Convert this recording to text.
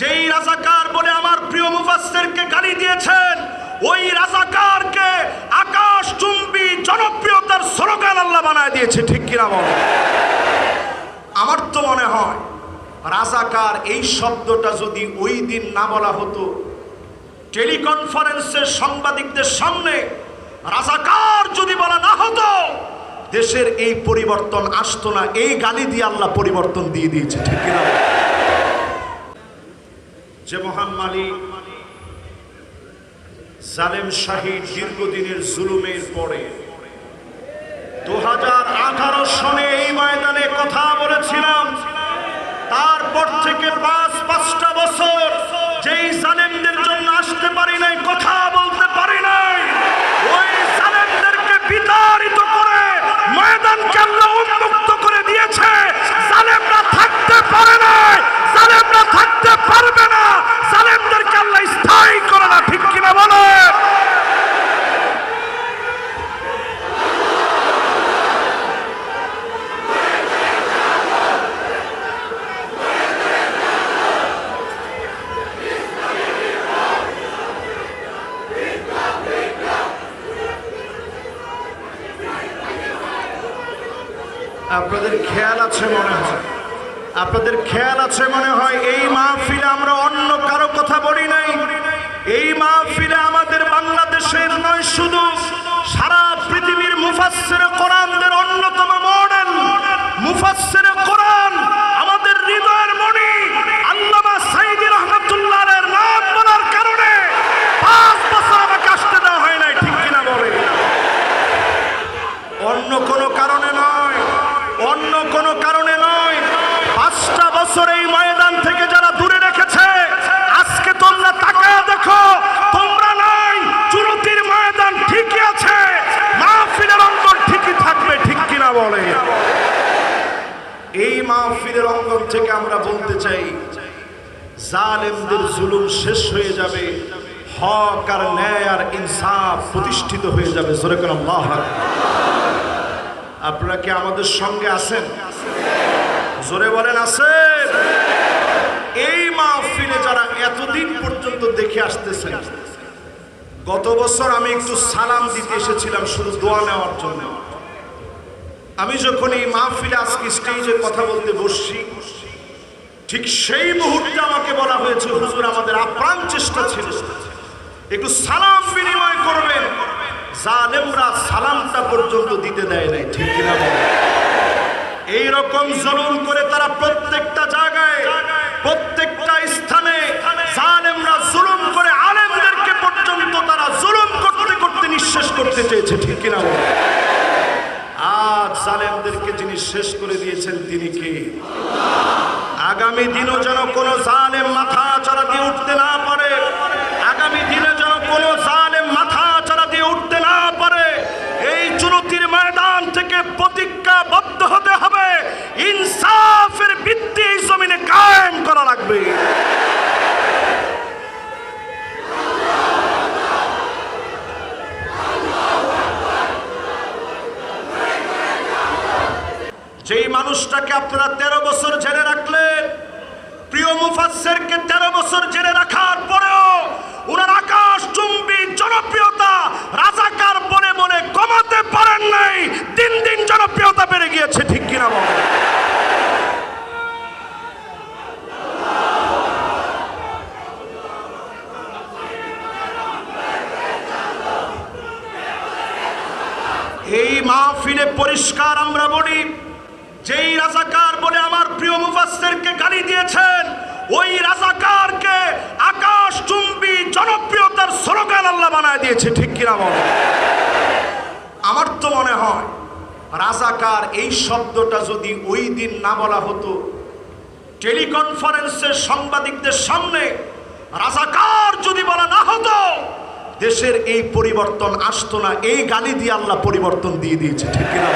যেই রাজাকার বলে আমার প্রিয় মুফাসসিরকে গালি দিয়েছেন, ওই রাজাকারকে আকাশ চুম্বি জনপ্রিয়তার স্লোগান আল্লাহ বানায় দিয়েছে, ঠিক কিনা বলো আমার তো মনে হয় রাজাকার এই শব্দটা যদি ওই দিন না বলা হতো, টেলিকনফারেন্সের সাংবাদিকদের সামনে রাজাকার যদি বলা না হতো, দেশের এই পরিবর্তন আসতো না, এই গালি দিয়ে আল্লাহ পরিবর্তন দিয়ে দিয়েছে, ঠিক কিনা? যে মহান মালিক, জালেম শাহিদ দীর্ঘদিনের জুলুমের পরে দু হাজার আঠারো সনে এই ময়দানে কথা বলেছিলাম। তারপর থেকে পাঁচ পাঁচটা বছর যেই জালেমদের জন্য আসতে পারি নাই কথা বলতে পারি নাই ওই জালেমদেরকে বিতাড়িত করে ময়দানকে আল্লাহ উন্মুক্ত করে দিয়েছে জালেমরা থাকতে পারে না জালেমরা থাকতে পারবে না জালেমদেরকে আল্লাহ স্থায়ী করে না ঠিক কিনা বলে আপনাদের খেয়াল আছে মনে হয়? আপনাদের খেয়াল আছে মনে হয় এই মাহফিলে আমরা অন্য কারও কথা বলি নাই? এই মাহফিলে আমাদের বাংলাদেশের নয়, শুধু সারা পৃথিবীর মুফাসের কোরআনদের অন্যতম মডেল মুফাসসির কোরআন আমাদের হৃদয়ের মণি আল্লামা সাইদি রহমাতুল্লাহের নাম বলার কারণে পাঁচ বছর আমাকে আসতে দেওয়া হয় নাই ঠিক কিনা বলে অন্য কোনো কারণে নয় অন্য কোনো কারণে নয় পাঁচটা বছর এই ময়দান থেকে যারা দূরে রেখেছে, আজকে তোমরা তাকায় দেখো, তোমরা নাই, চুরতির ময়দান ঠিকই আছে, মাহফিলের অঙ্গন ঠিকই থাকবে, ঠিক কিনা বলে এই মাহফিলের অঙ্গন থেকে আমরা বলতে চাই, জালেমদের জুলুম শেষ হয়ে যাবে, হক আর ন্যায় আর ইনসাফ প্রতিষ্ঠিত হয়ে যাবে, জোরে আল্লাহ। আপনারা কি আমাদের সঙ্গে আছেন? জোরে বলেন, আছেন। এই মাহফিলে যারা এতদিন পর্যন্ত দেখে আসতেছেন, গত বছর আমি একটু সালাম দিতে এসেছিলাম শুধু দোয়া নেওয়ার জন্য। আমি যখন এই মাহফিলে আজকে স্টেজে কথা বলতে বসছি, ঠিক সেই মুহূর্তে আমাকে বলা হয়েছে, হুজুর, আমাদের আপ্রাণ চেষ্টা ছিল। একটু সালাম বিনিময় করবেন। জালেমরা সালামটা পর্যন্ত দিতে দেয় নাই, ঠিক কিনা? এই রকম জুলুম করে তারা প্রত্যেকটা জায়গায়, প্রত্যেকটা স্থানে জালেমরা জুলুম করে আলেমদেরকে পর্যন্ত তারা জুলুম করতে করতে নিঃশেষ করতে চেয়েছে, ঠিক কিনা? আজ জালেমদেরকে যিনি শেষ করে দিয়েছেন তিনি কে আগামী দিনও যেন কোনো জালেম মাথা যেই মানুষটাকে আপনারা তেরো বছর জেলে রাখলেন, প্রিয় মুফাসসিরকে তেরো বছর জেলে রাখার পরেও ওনার আকাশ চুম্বি জনপ্রিয়তা রাজাকার বলে মনে কমাতে পারেন নাই, দিন দিন জনপ্রিয়তা বেড়ে গিয়েছে, ঠিক কিনা বলেন? এই মাহফিলে পরিষ্কার আমরা বলি যেই রাজাকার বলে আমার প্রিয় মুফাসসিরকে গালি দিয়েছেন, ওই রাজাকারকে আকাশ চুম্বি জনপ্রিয়তার স্লোগান আল্লাহ বানায় দিয়েছে, ঠিক কিনা বলেন আমার তো মনে হয় রাজাকার এই শব্দটা যদি ওই দিন না বলা হতো টেলিকনফারেন্সের সাংবাদিকদের সামনে রাজাকার যদি বলা না হতো, দেশের এই পরিবর্তন আসতো না, এই গালি দিয়ে আল্লাহ পরিবর্তন দিয়ে দিয়েছে, ঠিক কিনা?